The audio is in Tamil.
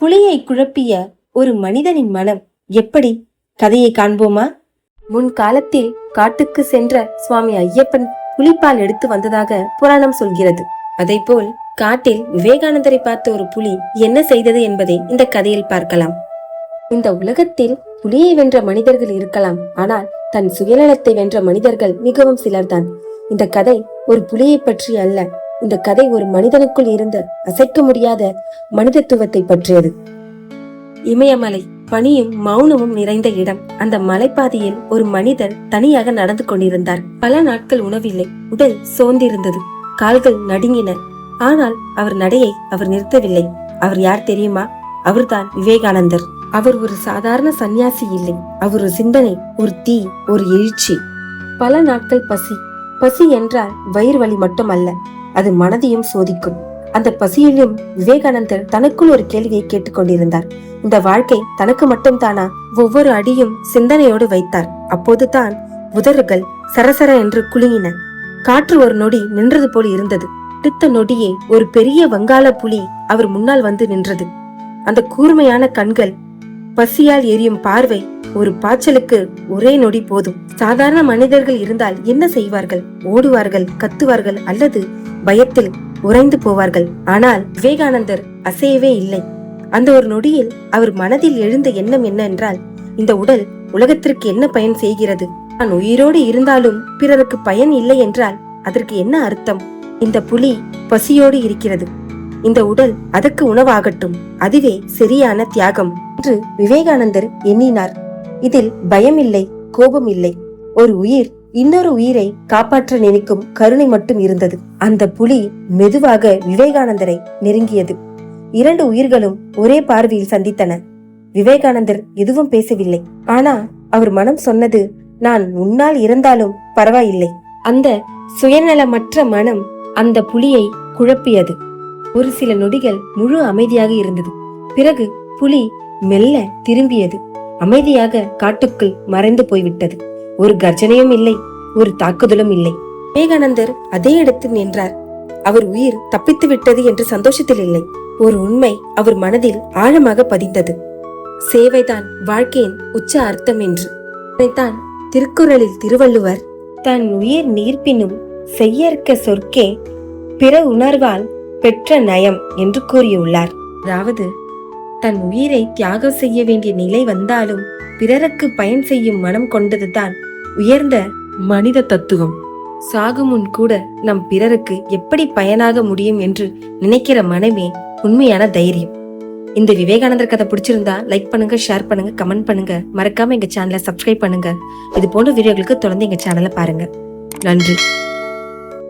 புலியை குழப்பிய ஒரு மனிதனின் மனம் எப்படி? கதையை காண்போமா? முன்காலத்தில் காட்டுக்கு சென்ற சுவாமி ஐயப்பன் புலிப்பால் எடுத்து வந்ததாக புராணம் சொல்கிறது. அதேபோல் காட்டில் விவேகானந்தரை பார்த்த ஒரு புலி என்ன செய்தது என்பதை இந்த கதையில் பார்க்கலாம். இந்த உலகத்தில் புலியை வென்ற மனிதர்கள் இருக்கலாம் ஆனால் தன் சுயநலத்தை வென்ற மனிதர்கள் மிகவும் சிலர்தான். இந்த கதை ஒரு புலியை பற்றி அல்ல இந்த கதை ஒரு மனிதனுக்குள் இருந்த அசைக்க முடியாத மனிதத்துவத்தை பற்றியது. இமயமலை பனியும் மௌனமும் நிறைந்த இடம். அந்த மலைப்பாதையில் ஒரு மனிதர் தனியாக நடந்து கொண்டிருந்தார். பல நாட்கள் உணவில்லை. உடல் சோர்ந்திருந்தது. கால்கள் நடுங்கின. ஆனால் அவர் நடையை அவர் நிறுத்தவில்லை. அவர் யார் தெரியுமா? அவர்தான் விவேகானந்தர். அவர் ஒரு சாதாரண சந்நியாசி இல்லை. அவர் ஒரு சிந்தனை ஒரு தீ ஒரு எழுச்சி. பல நாட்கள் பசி. பசி என்றால் வயிறு வலி மட்டுமல்ல. அது மனதையும் சோதிக்கும். அந்த பசியிலும் விவேகானந்தர் தனக்குள் ஒரு கேள்வியை கேட்டுக்கொண்டிருந்தார். இந்த வாழ்க்கை தனக்கு மட்டும்தானா? ஒவ்வொரு அடியும் சிந்தனையோடு வைத்தார். அப்போதுதான் உதறுகள் சரசர என்று குலுங்கின. காற்று ஒரு நொடி நின்றது போல் இருந்தது. அடுத்த நொடியே ஒரு பெரிய வங்காள புலி அவர் முன்னால் வந்து நின்றது. அந்த கூர்மையான கண்கள் பசியால் எரியும் பார்வை ஒரு பாய்ச்சலுக்கு ஒரே நொடி போதும். சாதாரண மனிதர்கள் இருந்தால் என்ன செய்வார்கள்? ஓடுவார்கள் கத்துவார்கள் அல்லது பயத்தில் உறைந்து போவார்கள். ஆனால் விவேகானந்தர் அசையவே இல்லை. அந்த ஒரு நொடியில் அவர் மனதில் எழுந்த எண்ணம் என்ன என்றால் இந்த உடல் உலகத்திற்கு என்ன பயன் செய்கிறது? நான் உயிரோடு இருந்தாலும் பிறருக்கு பயன் இல்லை என்றால் அதற்கு என்ன அர்த்தம்? இந்த புலி பசியோடு இருக்கிறது. இந்த உடல் அதற்கு உணவாகட்டும். அதுவே சரியான தியாகம் என்று விவேகானந்தர் எண்ணினார். இதில் பயம் இல்லை கோபம் இல்லை ஒரு உயிர் இன்னொரு உயிரை காப்பாற்ற நினைக்கும் கருணை மட்டும் இருந்தது. அந்த புலி மெதுவாக விவேகானந்தரை நெருங்கியது. இரண்டு உயிர்களும் ஒரே பார்வையில் சந்தித்தன. விவேகானந்தர் எதுவும் பேசவில்லை. ஆனா அவர் மனம் சொன்னது நான் உன்னால் இறந்தாலும் பரவாயில்லை. அந்த சுயநலமற்ற மனம் அந்த புலியை குழப்பியது. ஒரு சில நொடிகள் முழு அமைதியாக இருந்தது. பிறகு புலி மெல்ல திரும்பியது. அமைதியாக காட்டுக்குள் மறைந்து போய்விட்டது. ஒரு கர்ஜனையும் இல்லை ஒரு தாக்குதலும் இல்லை. விவேகானந்தர் அதே இடத்தில் நின்றார். அவர் உயிர் தப்பித்து விட்டது என்று சந்தோஷத்தில் இல்லை. ஒரு உண்மை அவர் மனதில் ஆழமாக பதிந்தது. சேவைதான் வாழ்க்கையின் உச்ச அர்த்தம் என்று. தான் திருக்குறளில் திருவள்ளுவர் தன் உயிர் நீர்ப்பினும் செய்யற்க சொற்கே பிற உணர்வால் பெற்ற நயம் என்று கூறியுள்ளார். அதாவது தன் உயிரை தியாகம் செய்ய வேண்டிய நிலை வந்தாலும் பிறருக்கு பயன் செய்யும் மனம் கொண்டதுதான் உயர்ந்த மனித தத்துவம். சாகும் கூட நம் பிறருக்கு எப்படி பயனாக முடியும் என்று நினைக்கிற மனமே உண்மையான தைரியம். இந்த விவேகானந்தர் கதை பிடிச்சிருந்தா லைக் பண்ணுங்க ஷேர் பண்ணுங்க கமெண்ட் பண்ணுங்க. மறக்காம எங்க சேனலை சப்ஸ்கிரைப் பண்ணுங்க. இது போன்ற வீடியோகளுக்கு தொடர்ந்து எங்க சேனலை பாருங்க. நன்றி.